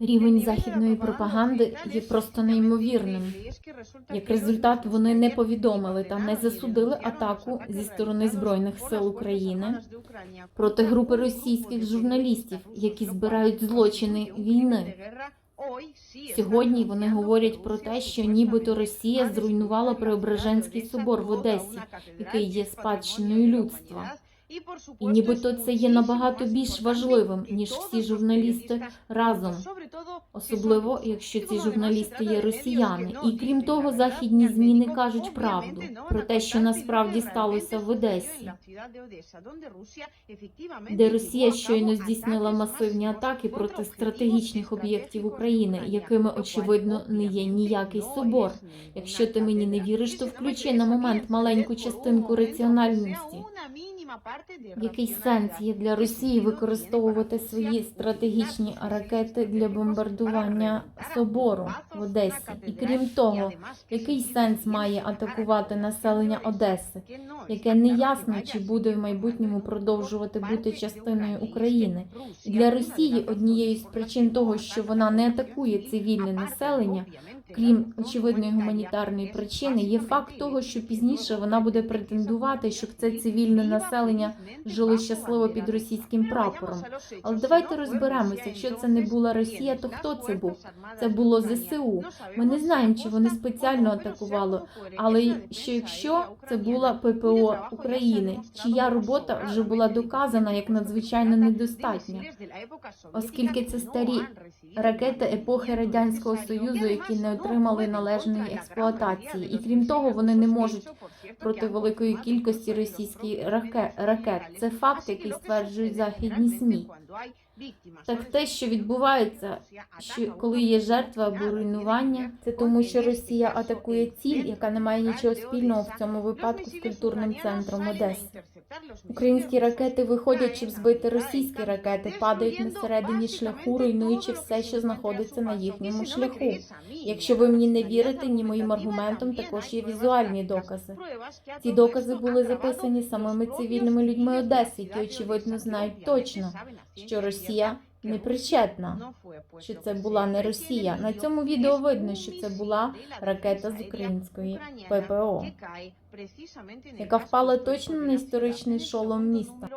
Рівень західної пропаганди є просто неймовірним. Як результат, вони не повідомили та не засудили атаку зі сторони збройних сил України проти групи російських журналістів, які збирають злочини війни. Сьогодні вони говорять про те, що нібито Росія зруйнувала Преображенський собор в Одесі, який є спадщиною людства. І нібито це є набагато більш важливим, ніж всі журналісти разом, особливо якщо ці журналісти є росіяни. І крім того, західні змі не кажуть правду про те, що насправді сталося в Одесі, де Росія щойно здійснила масивні атаки проти стратегічних об'єктів України, якими очевидно не є ніякий собор. Якщо ти мені не віриш, то включи на момент маленьку частинку раціональності. Який сенс є для Росії використовувати свої стратегічні ракети для бомбардування собору в Одесі? І крім того, який сенс має атакувати населення Одеси, яке не ясно, чи буде в майбутньому продовжувати бути частиною України? І для Росії однією з причин того, що вона не атакує цивільне населення, крім очевидної гуманітарної причини, є факт того, що пізніше вона буде претендувати, щоб це цивільне населення жило щасливо під російським прапором. Але давайте розберемося, якщо це не була Росія, то хто це був? Це було ЗСУ. Ми не знаємо, чи вони спеціально атакували, але що якщо це була ППО України, чия робота вже була доказана як надзвичайно недостатня, оскільки це старі ракети епохи радянського союзу, які не отримали належної експлуатації, і крім того, вони не можуть проти великої кількості російських раке- ракет. Це факт, який стверджують західні СМІ. Так те, що відбувається, що коли є жертва або руйнування, це тому, що Росія атакує ціль, яка не має нічого спільного в цьому випадку з культурним центром Одеси. Українські ракети виходять, щоб збити російські ракети, падають на середині шляху, руйнуючи все, що знаходиться на їхньому шляху. Якщо ви мені не вірите, ні моїм аргументом також є візуальні докази. Ці докази були записані самими цивільними людьми Одеси, які очевидно знають точно, що Росія не причетна, що це була не Росія. На цьому відео видно, що це була ракета з української ППО, яка впала точно на історичний шолом міста.